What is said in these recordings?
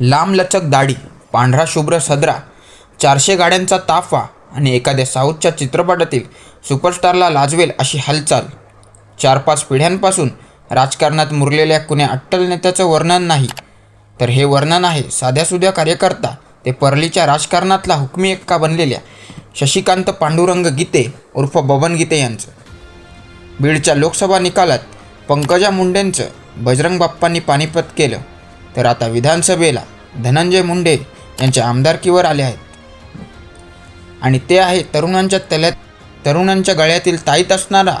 लांबलचक दाढी पांढरा शुभ्र सदरा चारशे गाड्यांचा ताफा आणि एखाद्या साऊथच्या चित्रपटातील सुपरस्टारला लाजवेल अशी हालचाल. चार पाच पिढ्यांपासून राजकारणात मुरलेल्या कुण्या अट्टल नेत्याचं वर्णन नाही. तर हे वर्णन आहे साध्यासुध्या कार्यकर्ता ते परलीच्या राजकारणातला हुकमी एक्का बनलेल्या शशिकांत पांडुरंग गीते उर्फ बबन गीते यांचं. बीडच्या लोकसभा निकालात पंकजा मुंडेंचं बजरंग बाप्पांनी पानिपत केलं. तर आता विधानसभेला धनंजय मुंडे यांच्या आमदारकीवर आले आहेत. आणि ते आहे तरुणांच्या तल्यात तरुणांच्या गळ्यातील ताईत असणारा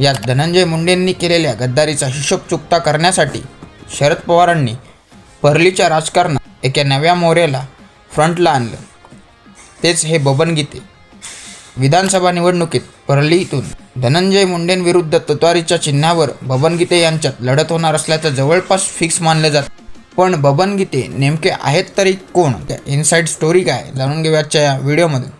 या धनंजय मुंडेंनी केलेल्या गद्दारीचा हिशोब चुकता करण्यासाठी शरद पवारांनी परलीच्या राजकारणात एका नव्या मोरेला फ्रंटला आणलं. तेच हे बबन गीते विधानसभा निवडणुकीत परलीतून धनंजय मुंडेंविरुद्ध तुतारीच्या चिन्हावर बबन गीते यांच्यात लढत होणार असल्याचं जवळपास फिक्स मानलं जातं. पण बबन गीते नेमके आहेत तरी कोण? त्या इनसाईड स्टोरी काय? जाणून घेऊया आजच्या या व्हिडिओमध्ये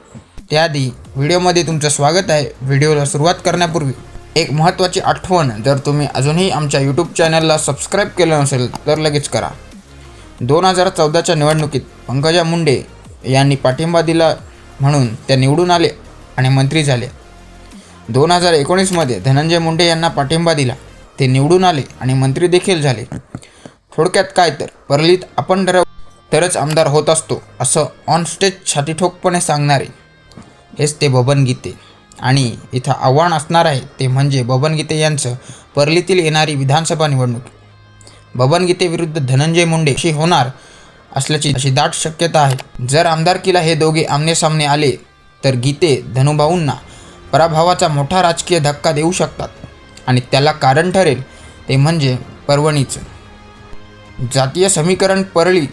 त्याआधी व्हिडिओमध्ये तुमचं स्वागत आहे. व्हिडिओला सुरुवात करण्यापूर्वी एक महत्त्वाची आठवण जर तुम्ही अजूनही आमच्या यूट्यूब चॅनलला सबस्क्राईब केलं नसेल तर लगेच करा. दोन हजार चौदाच्या निवडणुकीत पंकजा मुंडे यांनी पाठिंबा दिला म्हणून त्या निवडून आले आणि मंत्री झाले. दोन हजार एकोणीसमध्ये धनंजय मुंडे यांना पाठिंबा दिला. ते निवडून आले आणि मंत्री देखील झाले. थोडक्यात काय तर? परलीत आपण ठरव तरच आमदार होत असतो असं ऑन स्टेज छातीठोकपणे सांगणारे. हेच ते बबन गीते. आणि इथं आव्हान असणार आहे ते म्हणजे बबन गीते यांचं परलीतील येणारी विधानसभा निवडणूक. बबन गीते विरुद्ध धनंजय मुंडे अशी होणार असल्याची अशी दाट शक्यता आहे. जर आमदारकीला हे दोघे आमनेसामने आले तर गीते धनुभाऊंना पराभवाचा मोठा राजकीय धक्का देऊ शकतात. आणि त्याला कारण ठरेल ते म्हणजे परवणीचं. जातीय समीकरण परळी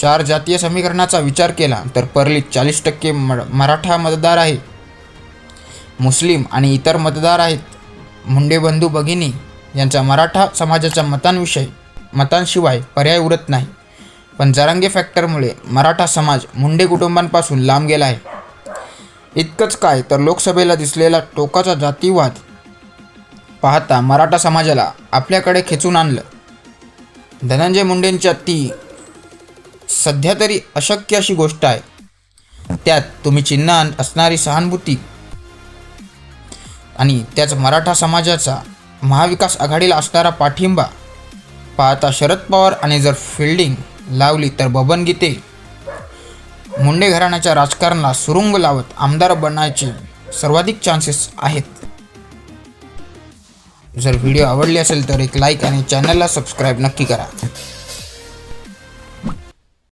चार जातीय समीकरणाचा विचार केला तर परळीत चाळीस टक्के म मराठा मतदार आहे. मुस्लिम आणि इतर मतदार आहेत. मुंडे बंधू भगिनी यांचा मराठा समाजाच्या मतांविषयी मतांशिवाय पर्याय उरत नाही. पण जरांगे फॅक्टरमुळे मराठा समाज मुंडे कुटुंबांपासून लांब गेला आहे. इतकंच काय तर लोकसभेला दिसलेला टोकाचा जातीवाद पाहता मराठा समाजाला आपल्याकडे खेचून आणलं. धनंजय मुंडेंच्या ती सध्या तरी अशक्य अशी गोष्ट आहे. त्यात तुम्ही चिन्ह असणारी सहानुभूती आणि त्याच मराठा समाजाचा महाविकास आघाडीला असणारा पाठिंबा पाहता शरद पवार आणि जर फिल्डिंग लावली तर बबन गीते मुंडे घराण्याच्या राजकारणाला सुरुंग लावत आमदार बनण्याचे सर्वाधिक चान्सेस आहेत. जर व्हिडिओ आवडले असेल तर एक लाईक आणि चॅनलला सबस्क्राईब नक्की करा.